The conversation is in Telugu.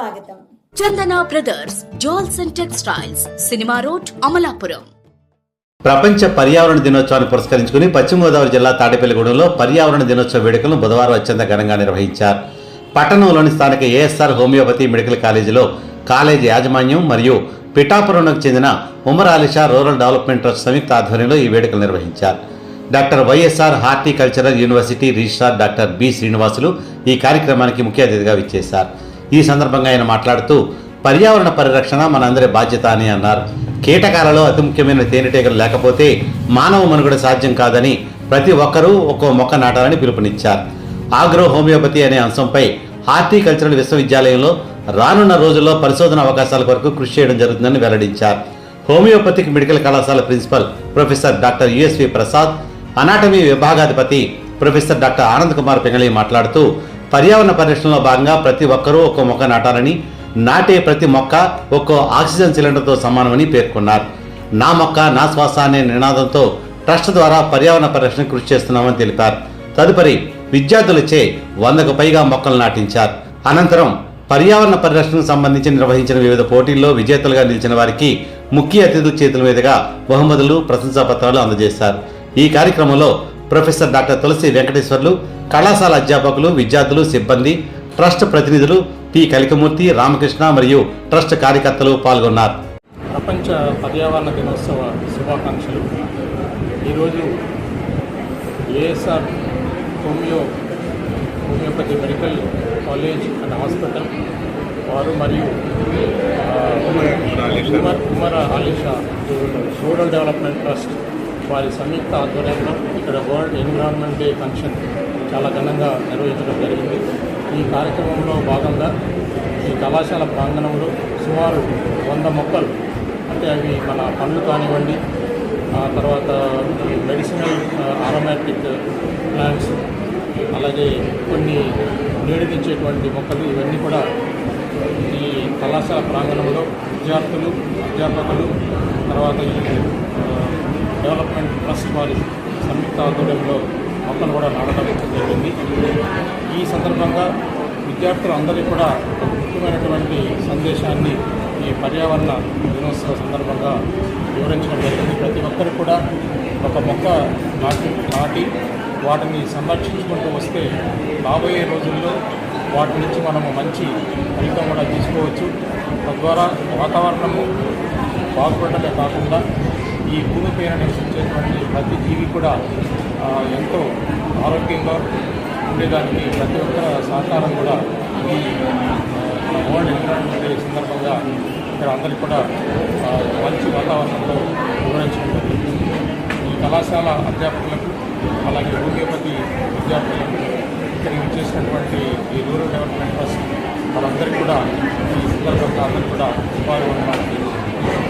స్వాగతం. Chandana brothers jewels and textiles cinema road Amalapuram. ప్రపంచ పర్యావరణ దినోత్సవాన్ని పురస్కరించుకుని పశ్చిమ గోదావరి జిల్లా తాడేపల్లిగూడెంలో పర్యావరణ దినోత్సవ వేడుకలను బుధవారం అత్యంత ఘనంగా నిర్వహించారు. పట్టణంలోని స్థానిక ఏఎస్ఆర్ హోమియోపతి మెడికల్ కాలేజీలో కాలేజీ యాజమాన్యం మరియు పిఠాపురంకు చెందిన Umar Alisha rural development trust సంయుక్త ఆధ్వర్యంలో ఈ వేడుకలు నిర్వహించారు. Doctor YSR horticultural university registrar doctor B Srinivasulu ఈ కార్యక్రమానికి ముఖ్య అతిథిగా విచ్చేశారు. ఈ సందర్భంగా ఆయన మాట్లాడుతూ పర్యావరణ పరిరక్షణ మనందరి బాధ్యత అని అన్నారు. కీటకాలలో అతి ముఖ్యమైన తేనెటీగలు లేకపోతే మానవ మనుగడ సాధ్యం కాదని ప్రతి ఒక్కరూ ఒక్కో మొక్క నాటాలని పిలుపునిచ్చారు. ఆగ్రో హోమియోపతి అనే అంశంపై హార్టికల్చరల్ విశ్వవిద్యాలయంలో రానున్న రోజుల్లో పరిశోధన అవకాశాల కొరకు కృషి చేయడం జరుగుతుందని వెల్లడించారు. హోమియోపతిక్ మెడికల్ కళాశాల principal professor doctor USV Prasad anatomy విభాగాధిపతి professor doctor Anand Kumar Pengali మాట్లాడుతూ పర్యావరణ పరిరక్షణలో భాగంగా ప్రతి ఒక్కరూ ఒక్కో మొక్క నాటాలని నాటే ప్రతి మొక్క ఒక్కో ఆక్సిజన్ సిలిండర్తో సమానమని పేర్కొన్నారు. నా మొక్క నా శ్వాస అనే నినాదంతో ట్రస్ట్ ద్వారా పర్యావరణ పరిరక్షణ కృషి చేస్తున్నామని తెలిపారు. తదుపరి విద్యార్థులచే వందకు పైగా మొక్కలు నాటించారు. అనంతరం పర్యావరణ పరిరక్షణకు సంబంధించి నిర్వహించిన వివిధ పోటీల్లో విజేతలుగా నిలిచిన వారికి ముఖ్య అతిథుల చేతుల మీదుగా బహుమతులు ప్రశంసా పత్రాలు అందజేశారు. ఈ కార్యక్రమంలో ప్రొఫెసర్ డాక్టర్ తులసి వెంకటేశ్వర్లు కళాశాల అధ్యాపకులు విద్యార్థులు సిబ్బంది ట్రస్ట్ ప్రతినిధులు పి. కలికమూర్తి రామకృష్ణ మరియు ట్రస్ట్ కార్యకర్తలు పాల్గొన్నారు. ప్రపంచ పర్యావరణ దినోత్సవ శుభాకాంక్షలు. ఈరోజు ASR homeo homeopathy medical college and hospital. వారు మరియు Umar Umar rural development trust వారి సంయుక్త ఆధ్వర్యంలో ఇక్కడ వరల్డ్ ఎన్విరాన్మెంట్ డే ఫంక్షన్ చాలా ఘనంగా నిర్వహించడం జరిగింది. ఈ కార్యక్రమంలో భాగంగా ఈ కళాశాల ప్రాంగణంలో సుమారు వంద మొక్కలు అంటే అవి మన పండ్లు కానివ్వండి ఆ తర్వాత ఈ మెడిసినల్ ఆరోమాటిక్ ప్లాంట్స్ అలాగే కొన్ని నీడనిచ్చేటువంటి మొక్కలు ఇవన్నీ కూడా ఈ కళాశాల ప్రాంగణంలో విద్యార్థులు అధ్యాపకులు తర్వాత ఈ డెవలప్మెంట్ ట్రస్ట్ వారి సంయుక్త ఆధ్వర్యంలో మొక్కలు కూడా నాటడం జరిగింది. ఈ సందర్భంగా విద్యార్థులు అందరికీ కూడా ఒక ముఖ్యమైనటువంటి సందేశాన్ని ఈ పర్యావరణ దినోత్సవ సందర్భంగా వివరించడం జరిగింది. ప్రతి ఒక్కరు కూడా ఒక మొక్క నాటి నాటి వాటిని సంరక్షించుకుంటూ వస్తే రాబోయే రోజుల్లో వాటి నుంచి మనము మంచి ఫలితం కూడా తీసుకోవచ్చు. తద్వారా వాతావరణము బాగుపడటమే కాకుండా ఈ భూమి భూమిపైన నివసించేటువంటి ప్రతి జీవి కూడా ఎంతో ఆరోగ్యంగా ఉండేదానికి ప్రతి ఒక్కర సహకారం కూడా ఈ వరల్డ్ ఎన్విరాన్మెంట్ డే సందర్భంగా ఇక్కడ అందరికీ కూడా మంచి వాతావరణంలో వివరించుకుంటుంది ఈ కళాశాల అధ్యాపకులకు అలాగే హోమియోపతి విద్యార్థులకు ఇక్కడికి చేసినటువంటి ఈ రూరల్ డెవలప్మెంట్ ట్రస్ట్ వాళ్ళందరికీ కూడా ఈ సందర్భంగా అందరికీ కూడా ఉపాధి తెలియజేస్తున్నాను.